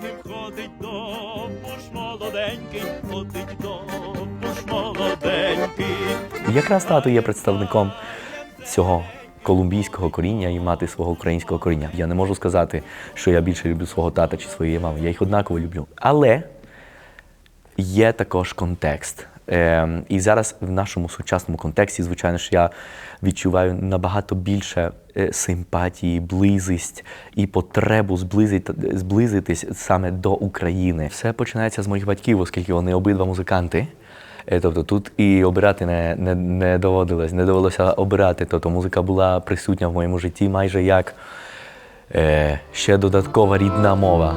Ходить ходить довбуш молоденький, ходить довбуш молоденький. Якраз тато є представником цього колумбійського коріння і мати свого українського коріння. Я не можу сказати, що я більше люблю свого тата чи своєї мами. Я їх однаково люблю. Але є також контекст. Е, і зараз в нашому сучасному контексті, звичайно ж, я відчуваю набагато більше е, симпатії, близість і потребу зблизити, зблизитись саме до України. Все починається з моїх батьків, оскільки вони обидва музиканти. Е, Тобто тут і обирати не, не, не доводилось, не довелося обирати. Тобто музика була присутня в моєму житті майже як е, ще додаткова рідна мова.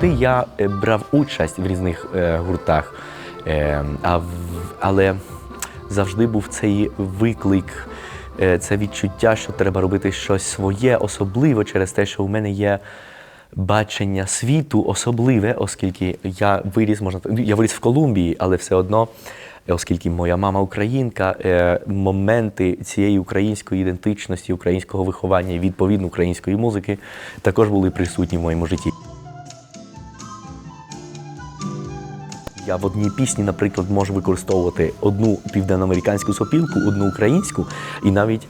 Ти я е, брав участь в різних е, гуртах, е, а в, але завжди був цей виклик, це відчуття, що треба робити щось своє, особливо через те, що у мене є бачення світу особливе, оскільки я виріс, можна я виріс в Колумбії, але все одно. Оскільки моя мама українка, моменти цієї української ідентичності, українського виховання і відповідно української музики також були присутні в моєму житті. Я в одній пісні, наприклад, можу використовувати одну південноамериканську сопілку, одну українську, і навіть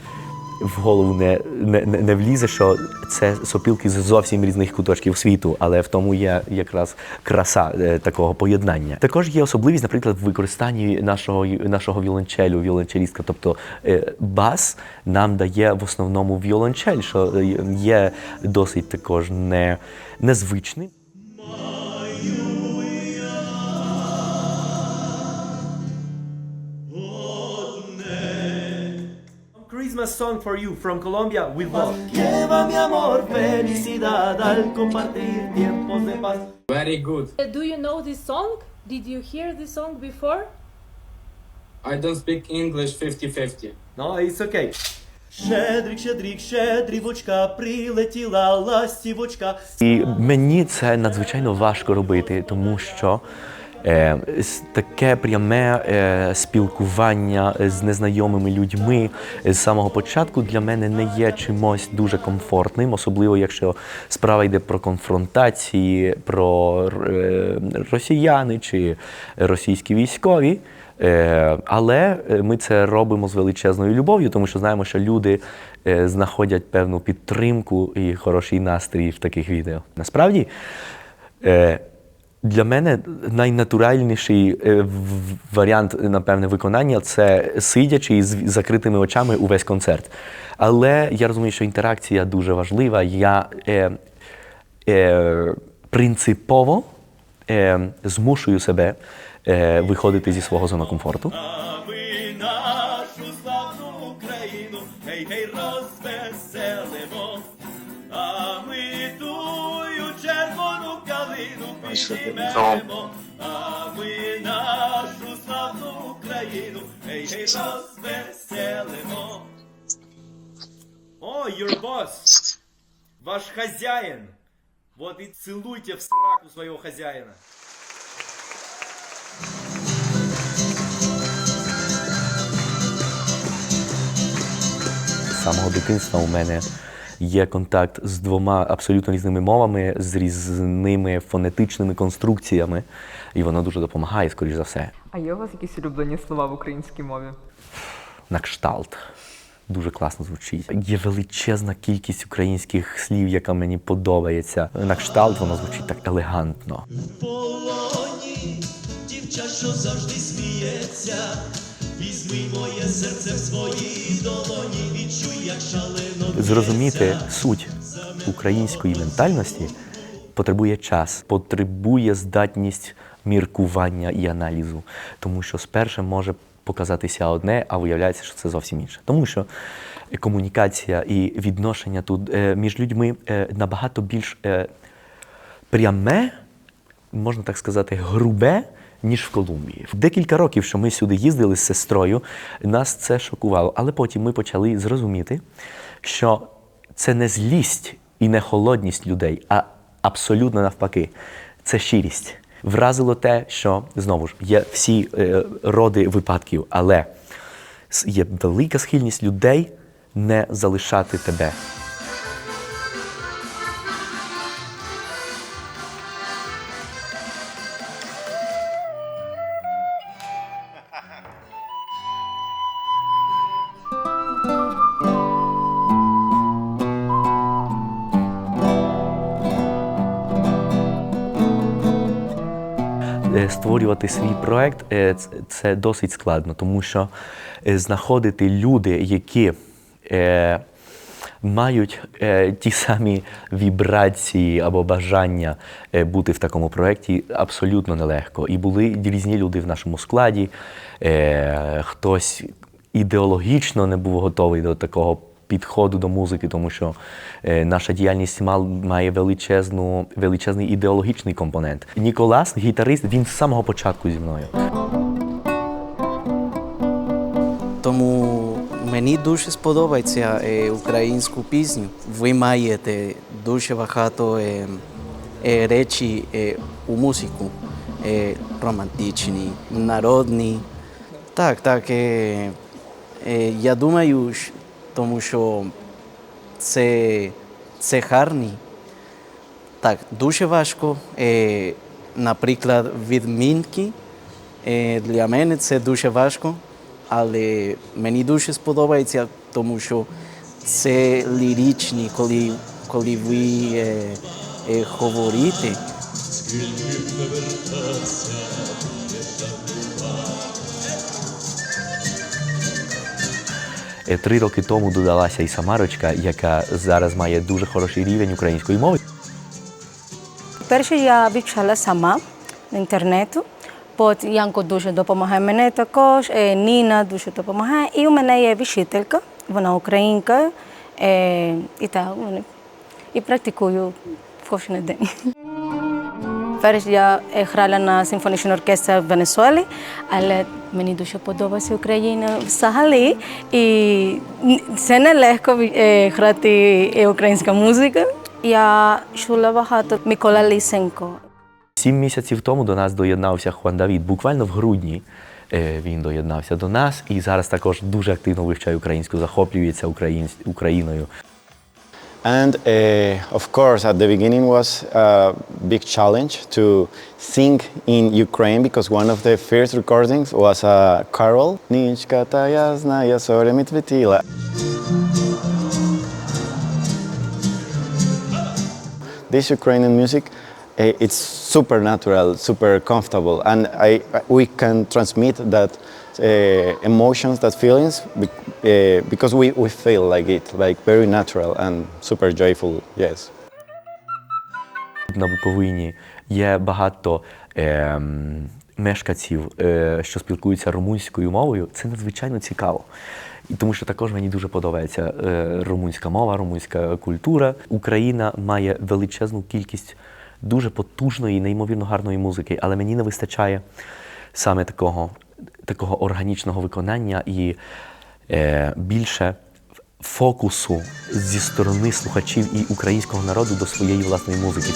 в голову не, не, не влізе, що це сопілки з зовсім різних куточків світу, але в тому є якраз краса е, такого поєднання. Також є особливість, наприклад, в використанні нашого, нашого віолончелю, віолончелістка. Тобто е, бас нам дає в основному віолончель, що е, є досить також не, незвичним. Christmas song for you from Colombia with love. Lleva mi amor felicidad al compartir tiempos de paz. Very good. Uh, Do you know this song? Did you hear this song before? I don't speak English 50-50. No, it's okay. Щедрик, щедрик, щедрівочка, прилетіла ластівочка. І мені це надзвичайно важко робити, тому що е, таке пряме е, спілкування з незнайомими людьми з самого початку для мене не є чимось дуже комфортним, особливо якщо справа йде про конфронтації, про е, росіяни чи російські військові. Е, Але е, ми це робимо з величезною любов'ю, тому що знаємо, що люди е, знаходять певну підтримку і хороший настрій в таких відео. Насправді, е, для мене найнатуральніший е, варіант, напевне, виконання це сидячи з закритими очами увесь концерт. Але я розумію, що інтеракція дуже важлива. Я е, е, принципово е, змушую себе е, виходити зі свого зону комфорту. Підіймемо. А ми нашу славну Україну, гей, гей, розвеселимо. О, your boss. Ваш хозяин. Вот и целуйте в сраку своего хозяина. З самого дитинства у мене є контакт з двома абсолютно різними мовами, з різними фонетичними конструкціями, і воно дуже допомагає, скоріш за все. А є у вас якісь улюблені слова в українській мові? На кшталт. Дуже класно звучить. Є величезна кількість українських слів, яка мені подобається. На кшталт воно звучить так елегантно. полоні, дівча, що завжди сміється, візьми моє серце в свої долоні, відчуй, як шалено Зрозуміти суть української ментальності потребує час, потребує здатність міркування і аналізу, тому що спершу може показатися одне, а виявляється, що це зовсім інше. Тому що комунікація і відношення тут е, між людьми е, набагато більш е, пряме, можна так сказати, грубе, ніж в Колумбії. Декілька років, що ми сюди їздили з сестрою, нас це шокувало. Але потім ми почали зрозуміти, що це не злість і не холодність людей, а абсолютно навпаки, це щирість. Вразило те, що знову ж є всі е, роди випадків, але є велика схильність людей не залишати тебе. Створювати свій проект е, це досить складно, тому що е, знаходити люди, які е, мають ті самі вібрації або бажання бути в такому проєкті, абсолютно нелегко. І були різні люди в нашому складі. Хтось ідеологічно не був готовий до такого підходу до музики, тому що е, наша діяльність має величезну, величезний ідеологічний компонент. Ніколас, гітарист, він з самого початку зі мною. Тому мені дуже сподобається е, українську пісню. Ви маєте дуже багато е, речі у музику. Романтичні, народні. Так, так. Я думаю, тому що це, це гарні. Так, дуже важко. Е, наприклад, відмінки. Е, для мене це дуже важко, але мені дуже сподобається, тому що це ліричні, коли, коли ви е, е, говорите. Три роки тому додалася і Самарочка, яка зараз має дуже хороший рівень української мови. Перше я вивчала сама на інтернету. Потім Янко дуже допомагає мене також, е, Ніна дуже допомагає. І у мене є вчителька, вона українка. е, І так, і практикую кожен день. На симфонічному оркестрі в Венесуелі, але мені дуже подобається Україна взагалі. І це не легко е, грати е, українська музика. Я чула багато Микола Лисенко. Сім місяців тому до нас доєднався Хуан Давід. Буквально в грудні він доєднався до нас і зараз також дуже активно вивчає українську, захоплюється україн- Україною. And uh, of course, at the beginning was a big challenge to sing in Ukraine because one of the first recordings was a carol. Нічка та ясна, я зорями твітіла. This Ukrainian music, eh, it's super natural, super comfortable, and I, we can transmit that uh, emotions, that feelings, eh, because we, we feel like it, like very natural and super joyful. Yes. На Буковині є багато ем, мешканців, е, що спілкуються румунською мовою. Це надзвичайно цікаво. І тому що також мені дуже подобається е, румунська мова, румунська культура. Україна має величезну кількість дуже потужної, неймовірно гарної музики, але мені не вистачає саме такого, такого органічного виконання і е, більше фокусу зі сторони слухачів і українського народу до своєї власної музики.